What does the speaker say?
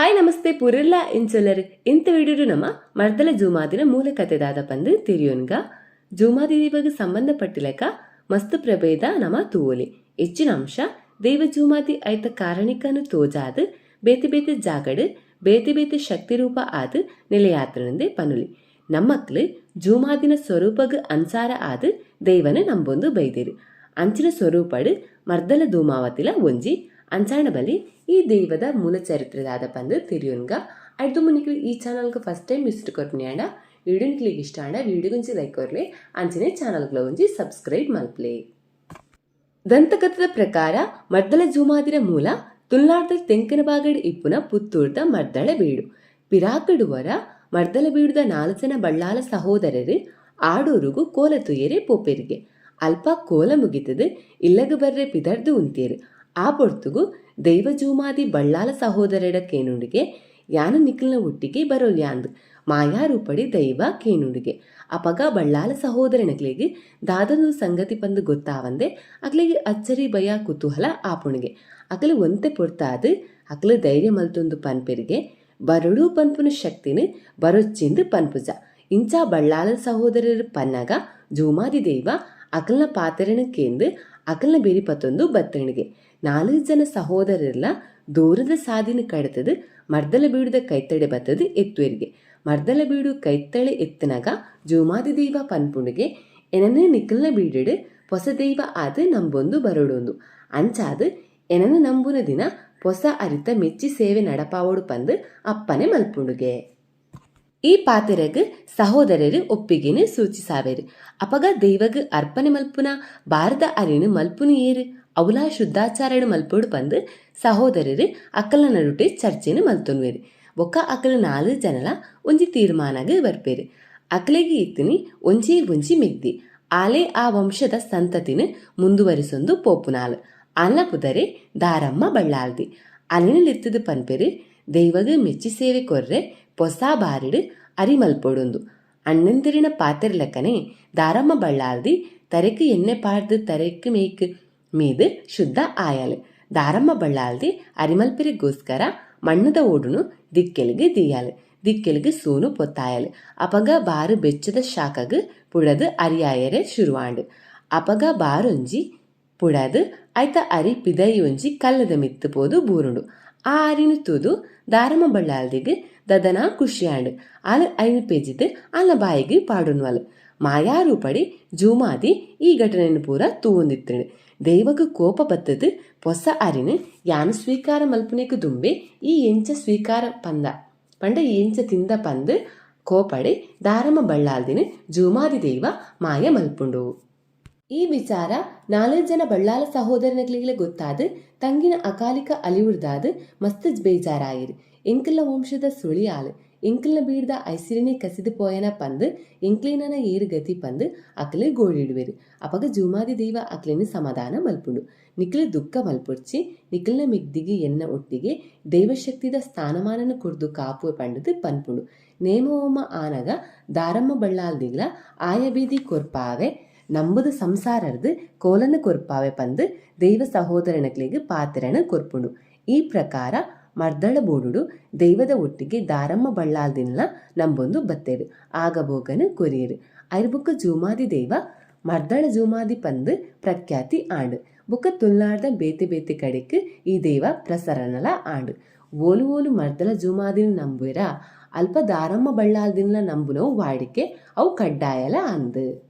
Hi, ನಮಸ್ತೆ. ಪುರೆಲ್ಲ ಇಂಚೊಲ್ಲರು ಇಂತ ವಿಡಿಯೋಡು ನಮ್ಮ ಮರ್ದಲ ಜೂಮಾದಿನ ಮೂಲ ಕಥೆದಾದ ಪಂದು ತಿರಿಯೋನ್ಗ. ಜೂಮಾದಿ ದೀವಗ ಸಂಬಂಧಪಟ್ಟಿಲಕ ಮಸ್ತ್ ಪ್ರಭೇದ ನಮ ತೂವೊಲಿ ಹೆಚ್ಚಿನ ಅಂಶ, ದೈವ ಜೂಮಾದಿ ಐತ ಕಾರಣಿಕನು ತೋಜಾದ್, ಬೇತೆ ಬೇತೆ ಜಾಗಡ್, ಬೇತೆ ಬೇತೆ ಶಕ್ತಿ ರೂಪ ಆದು ನೆಲೆಯಾತ್ರನಂದೆ ಪನುಲಿ. ನಮ್ಮಕ್ಲು ಜೂಮಾದಿನ ಸ್ವರೂಪಗ ಅನ್ಸಾರ ಆದ್ ದೈವನ ನಂಬೊಂದು ಬೈದಿರು. ಅಂಚಿನ ಸ್ವರೂಪಡು ಮರ್ದಲ ಧೂಮಾವತಿಲ ಒಂಜಿ ಅಂಚಾಣ ಬಲಿ ಈ ದೈವದ ಮೂಲ ಚರಿತ್ರೆದಾದ ಪಂದು ತಿರಿಯೋನ್ಗ ಅಡ್ದು ಮುನಿಗಳು ಈ ಚಾನಲ್ಗೆ ಫಸ್ಟ್ ಟೈಮ್ ವಿಸಿಟ್ ಕೊರ್ಪಿನ್ಯಾಡ వీడియోని క్లిక్ ఇష్టాండ వీడియో గురించి లైక్ కొరలే అంచనే ఛానల్లో ఉంచి ಸಬ್ಸ್ಕ್ರೈಬ್ ಮಲ್ಪ್ಲೆ ದಂತಕಥದ ಪ್ರಕಾರ ಮರ್ದಳ ಜೂಮಾದಿರ ಮೂಲ ತುಳ್ನಾಡ್ದ ತೆಂಕನ ಬಾಗಡ್ ಇಪ್ಪುನ ಪುತ್ತೂರ್ದ ಮರ್ದಳ ಬೀಡು ಪಿರಾಕಡುವರ ಮರ್ದಲ ಬೀಡುದ ನಾಲ್ಕು ಜನ ಬಳ್ಳಾಲ ಸಹೋದರರು ಆಡೋರುಗು ಕೋಲ ತುಯ್ಯರೆ ಪೋಪೆರಿಗೆ ಅಲ್ಪ ಕೋಲ ಮುಗಿತದು ಇಲ್ಲಗ ಬರ್ರೆ ಪಿದರ್ದು ಉಂತೇರು ಆ ಪೊರ್ತುಗು ದೈವ ಜೂಮಾದಿ ಬಳ್ಳಾಲ ಸಹೋದರಡ ಕೇನುಂಡಿಗೆ, ಯಾನ ನಿಖಿಲ್ನ ಒಟ್ಟಿಗೆ ಬರೋಲ್ಯಾಂದ್ ಮಾಯಾರೂಪಡಿ ದೈವ ಕೇನುಡಿಗೆ. ಅಪಗ ಬಳ್ಳಾಲ ಸಹೋದರನಗಳಿಗೆ ದಾದನು ಸಂಗತಿ ಬಂದು ಗೊತ್ತಾವಂದೆ, ಅಗ್ಲಿಗೆ ಅಚ್ಚರಿ ಭಯ ಕುತೂಹಲ ಆಪುಣಿಗೆ. ಅಗಲು ಒಂತೆ ಪೊರ್ತಾದು ಅಕಲು ಧೈರ್ಯ ಮಲ್ತೊಂದು ಪನ್ಪೆರಿಗೆ, ಬರಡು ಪನ್ಪುನ ಶಕ್ತಿನ, ಬರೊಚ್ಚಿಂದು ಪನ್ಪುಜ. ಇಂಚ ಬಳ್ಳಾಲ ಸಹೋದರರ ಪನ್ನಗ ಜೂಮಾದಿ ದೈವ ಅಕಲ್ನ ಪಾತೆರನ ಕೇಂದು ಅಕಲ್ನ ಬೇರಿಪತ್ತೊಂದು ಬತ್ತಣಿಗೆ. ನಾಲ್ಕು ಜನ ಸಹೋದರರೆಲ್ಲ ದೂರದ ಸಾದಿನ ಕಡತದು ಮರ್ದಲ ಬೀಡುದ ಕೈತಡೆ ಬತ್ತದು ಎತ್ತುವರಿಗೆ. ಮರ್ದಲ ಬೀಡು ಕೈತಳೆ ಎತ್ತನಗ ಜೂಮಾದಿ ದೈವ ಪನ್ಪುಣಿಗೆ ಎನನೆ ನಿಖಲ್ನ ಬೀಡಿಡು ಹೊಸ ದೈವ ಆದ ನಂಬೊಂದು ಬರೋಡೊಂದು. ಅಂಚಾದ ಎನನ ನಂಬುನ ದಿನ ಹೊಸ ಅರಿತ ಮೆಚ್ಚಿ ಸೇವೆ ನಡಪಾವೋಡು ಪಂದು ಅಪ್ಪನೆ ಮಲ್ಪುಂಡುಗೆ. ಈ ಪಾತೆರಗ್ ಸಹೋದರರು ಒಪ್ಪಿಗೆನೆ ಸೂಚಿಸಾವೆರು. ಅಪಗ ದೈವಗ್ ಅರ್ಪಣೆ ಮಲ್ಪುನ ಭಾರತ ಅರಿನು ಮಲ್ಪುನು ಏರು ಅವಲಾ ಶುದ್ಧಾಚಾರಣ ಮಲ್ಪೋಡು ಪಂದು ಸಹೋದರರು ಅಕ್ಕಲ ನಡುಟೆ ಚರ್ಚೆನು ಮಲ್ತೊನ್ವೇರು ಒಕ್ಕ ಅಕ್ಕಲ ನಾಲ್ಕು ಜನಲ ಒಂಜಿ ತೀರ್ಮಾನಗ್ ಬರ್ಪೇರು. ಅಕಲೆಗೆ ಇತ್ತಿನಿ ಒಂಜಿ ಒಂಜಿ ಮೆಗ್ದಿ. ಆಲೆ ಆ ವಂಶದ ಸಂತತಿನ ಮುಂದುವರಿಸೊಂದು ಪೋಪುನಾಲ್. ಅಲ್ಲ ಪುದರೆ ದಾರಮ್ಮ ಬಳ್ಳಾಲ್ದಿ ಅಲ್ಲಿನಲ್ಲಿತ್ತದ ಪನ್ಪೆರು ದೈವಗ ಮೆಚ್ಚಿ ಸೇವೆ ಕೊರ್ರೆ ಪೊಸ ಬಾರಿಡು ಅರಿ ಮಲ್ಪೊಡೊಂದು. ಅಣ್ಣಂದಿರಿನ ಪಾತೆರ್ ಲೆಕ್ಕನೆ ದಾರಮ್ಮ ಬಳ್ಳಾಲ್ದಿ ತರೆಕ್ ಎಣ್ಣೆ ಪಾಡ್ದು ತರೆಕ್ ಮೇಕ್ ಮೀದು ಶುದ್ಧ ಆಯಲ್ ದಾರಮ್ಮ ಬಳ್ಳಾಲ್ದಿ ಅರಿಮಲ್ಪೆರಿಗೋಸ್ಕರ ಮಣ್ಣದ ಓಡುನು ದಿಕ್ಕೆಲಿಗೆ ದಿಯಾಲ್ ದಿಕ್ಕೆಲಿಗೆ ಸೂನು ಪೊತ್ತಾಯಲ್ ಅಪಗ ಬಾರು ಬೆಚ್ಚದ ಶಾಕಗ್ ಪುಡದು ಅರಿಯಾಯರೆ ಶುರುವಾಂಡು ಅಪಗ ಬಾರೊಂಜಿ ಪುಡದು ಐತ ಅರಿ ಪಿದೈ ಒಂಜಿ ಕಲ್ಲದ ಮಿತ್ತು ಪೋದು ಬೂರುಂಡು ಆ ಅರಿನು ತೂದು ದಾರಮ್ಮ ಬಳ್ಳಾಲ್ದಿಗ್ ದದನ ಖುಷಿಯಾಂಡು ಆಲ ಐನು ಪೇಜಿದ್ ಅಲ್ಲ ಬಾಯಿಗೆ ಪಾಡುನ್ವಲ್ ಮಾಯಾರೂಪಡಿ ಜೂಮಾದಿ ಈ ಘಟನೆಯನ್ನು ಪೂರ ತೂವೊಂದಿತ್ತಿಂಡು ದೈವಗ ಕೋಪ ಬತ್ತದು ಪೊಸ ಅರಿನು ಯಾನು ಸ್ವೀಕಾರ ಮಲ್ಪುನೆಕು ದುಂಬೆ ಈ ಎಂಚ ಸ್ವೀಕಾರ ಪಂದ. ಪಂಡ ಈ ಎಂಚ ತಿಂದ ಪಂದು ಕೋಪಡೆ ದಾರಮ್ಮ ಬಳ್ಳಾಲ್ದಿನ ಜೂಮಾದಿ ದೈವ ಮಾಯ ಮಲ್ಪುಂಡು. ಈ ವಿಚಾರ ನಾಲ್ಕು ಜನ ಬಳ್ಳಾಲ ಸಹೋದರನಗಳಿಗೆ ಗೊತ್ತಾದ ತಂಗಿನ ಅಕಾಲಿಕ ಅಲಿವುಡ್ದಾದ ಮಸ್ತ್ ಬೇಜಾರಾಯಿರು. ಎಂಕಲ್ಲ ವಂಶದ ಸುಳಿಯಾಲು ಎಂಕಲ್ನ ಬೀಡ್ದ ಐಸಿರಿನೇ ಕಸಿದು ಪೋಯನ ಪಂದು ಎಂಕ್ಲಿನನ ಏರು ಗತಿ ಪಂದು, ಅಕಲೆ ಗೋಳಿಡುವೆರು. ಅಪಗ ಜೂಮಾದಿ ದೈವ ಅಕ್ಲೆನ ಸಮಾಧಾನ ಮಲ್ಪುಂಡು. ನಿಖಿಲ ದುಃಖ ಮಲ್ಪೊಡ್ಚಿ ನಿಖಿಲನ ಮಿಗ್ದಿಗೆ ಎನ್ನ ಒಟ್ಟಿಗೆ ದೈವಶಕ್ತಿದ ಸ್ಥಾನಮಾನನ ಕೊರ್ದು ಕಾಪು ಪಂಡದು ಪನ್ಪುಂಡು. ನೇಮೋಮ ಆನಗ ದಾರಮ್ಮ ಬಳ್ಳಾಲ್ದಿಗ್ಲ ಆಯ ಬೀದಿ ಕೊರ್ಪಾವೆ, ನಂಬುದು ಸಂಸಾರರ್ದು ಕೋಲನ ಕೊರ್ಪಾವೆ ಪಂದು, ದೈವ ಸಹೋದರನಕ್ಲಿಗೆ ಪಾತ್ರನ ಕೊರ್ಪುಂಡು. ಈ ಪ್ರಕಾರ ಮರ್ದಳ ಬೋಡುಡು ದೈವದ ಒಟ್ಟಿಗೆ ದಾರಮ್ಮ ಬಳ್ಳಾಲ್ದಿನ್ಲ ನಂಬೊಂದು ಬತ್ತೇರು ಆಗಬೋಗನು ಕೊರಿಯರು ಐರ್ಬುಕ್ಕ ಜೂಮಾದಿ ದೈವ, ಮರ್ದಳ ಜೂಮಾದಿ ಪಂದ್ ಪ್ರಖ್ಯಾತಿ ಆಂಡು. ಬುಕ್ಕ ತುಲ್ನಾಡ್ದ ಬೇತೆ ಬೇತೆ ಕಡೆಕ್ ಈ ದೈವ ಪ್ರಸರಣಲ ಆಂಡು. ಓಲು ಓಲು ಮರ್ದಳ ಜೂಮಾದಿನ ನಂಬುವೆರ, ಅಲ್ಪ ದಾರಮ್ಮ ಬಳ್ಳಾಲ್ದಿನ್ಲ ನಂಬುನವು ವಾಡಿಕೆ, ಅವು ಕಡ್ಡಾಯಲ ಅಂದು.